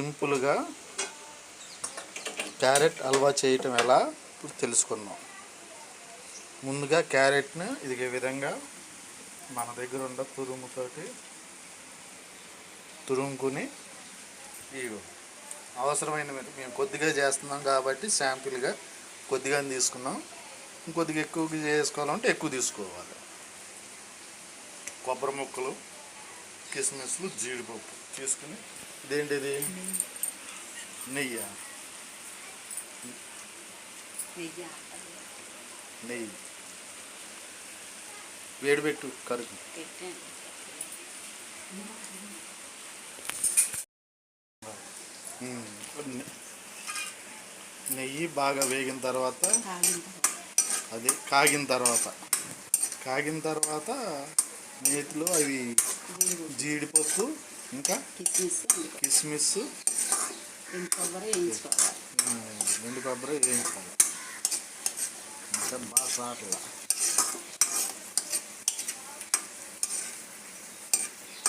సింపుల్గా క్యారెట్ హల్వా చేయటం ఎలా ఇప్పుడు తెలుసుకుందాం. ముందుగా క్యారెట్ని ఇదిగే విధంగా మన దగ్గర ఉన్న తురుముతోటి తురుముకుని ఇవి అవసరమైన మేము కొద్దిగా చేస్తున్నాం కాబట్టి శాంపిల్గా కొద్దిగా తీసుకున్నాం. ఇంకొద్దిగా ఎక్కువ చేసుకోవాలంటే ఎక్కువ తీసుకోవాలి. కొబ్బరి ముక్కలు కిస్మిస్లు జీడిపప్పు తీసుకుని ఇదేంటిది? నెయ్యి? నెయ్యి. వేడిపెట్టు కరుగు. ఉమ్. నె- నెయ్యి బాగా వేగిన తర్వాత అది కాగిన తర్వాత. కాగిన తర్వాత నేతిలో అవి జీడిపప్పు ఇంకా? కిస్మిస్ కిస్మిస్? కొబ్బరి వేయించుకోవాలి ఎండు కొబ్బరి వేయించాలి ఇంకా బాగా సాట్ల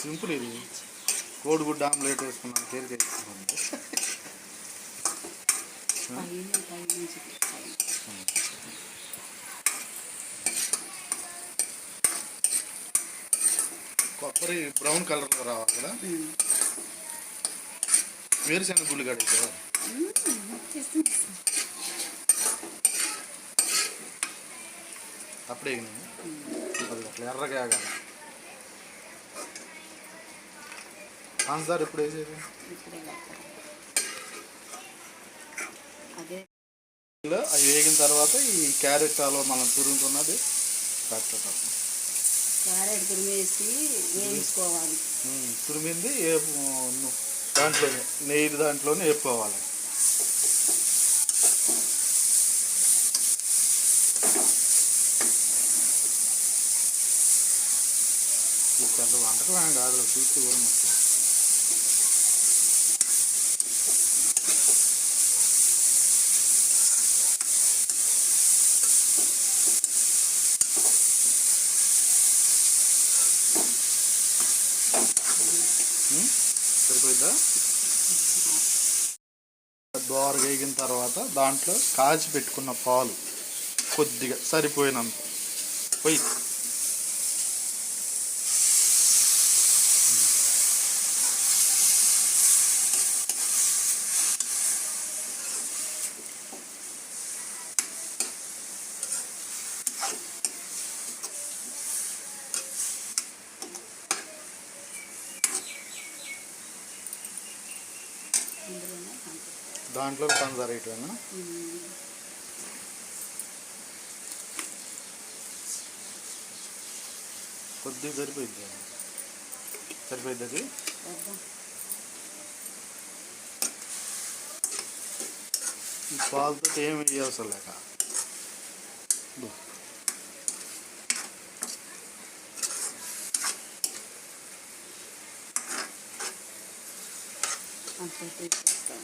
సింపుల్ ఇది. కోడిగుడ్డ ఆమ్లెట్ వేసుకున్నాను తేలిక వేసుకున్నాను. పైన పైన నుంచి పైన. కొబ్బరి బ్రౌన్ కలర్లో రావాలి కదా? వేరుశనగ గుళ్ళు కడిగితే అప్పుడే అది అట్లా ఎర్రగా ఆగాలి. పంచదార ఎప్పుడు వేసేది? అవి వేగిన తర్వాత ఈ క్యారెట్ హల్వా మనం తురుముకున్నది పెట్టడం క్యారెట్ తురిమేసి వేయించుకోవాలి. తురిమింది దాంట్లోనే నెయ్యి దాంట్లోనే వేపుకోవాలి. ఇక్కడ వంటకం కాదు చూస్తే కూడా మనకి సరిపోయిందా? దోర వేగిన తర్వాత దాంట్లో కాచి పెట్టుకున్న పాలు కొద్దిగా సరిపోయినంత. పోయి. ఇందులోనే దాంట్లో వేయటమేనా కొద్దిగా సరిపోయింది. సరిపోయింది అది? పాలతో ఏమి వేయవసరం లేక. ఇదిగో. అంతే తీసేస్తాం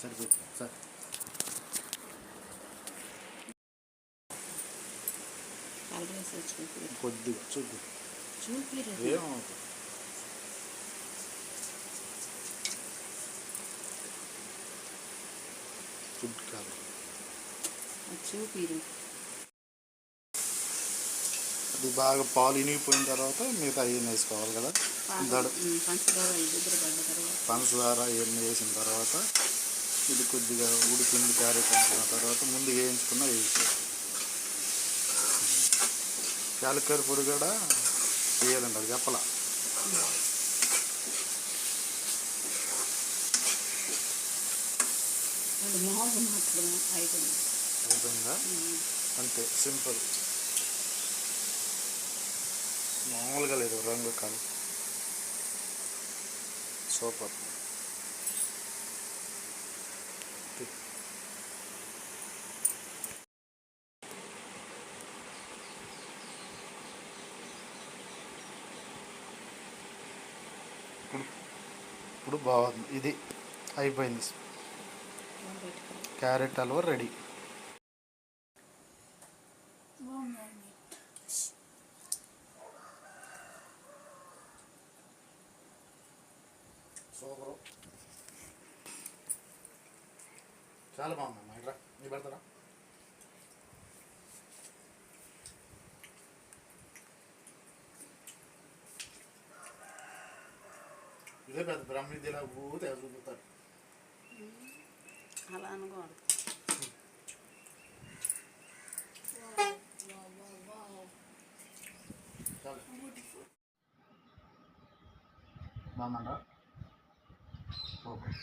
సరిపోయింది చూపి చూపి ఏమవుతుంది ఫుడ్ కాదు చూపిరు అది బాగా పాలు ఇనిగిపోయిన తర్వాత మిగతా ఇవన్నీ వేసుకోవాలి కదా? దడ పంచదార ఇవన్నీ వేసిన తర్వాత ఇది కొద్దిగా ఉడికింది క్యారెట్ అనుకున్న తర్వాత ముందు వేయించుకున్న వేసేయాలి. యాలక్కర పొడి కూడా వేయాలండి అది చెప్పలా అయిపోయిందా. అంతే సింపుల్. మామూలుగా లేదు రంగు కాదు. సూపర్. ఇప్పుడు ఇప్పుడు బాగుంది ఇది అయిపోయింది. క్యారెట్ హల్వా రెడీ సూపరు చాలా బాగుందమ్మా ఇట్రా నీ పెడతారా? ఇదే పెద్ద బ్రహ్మవిద్య ఇలా ఊతే చూపుతారు అలా అనకూడదు చాలా. బాగుందా సూపర్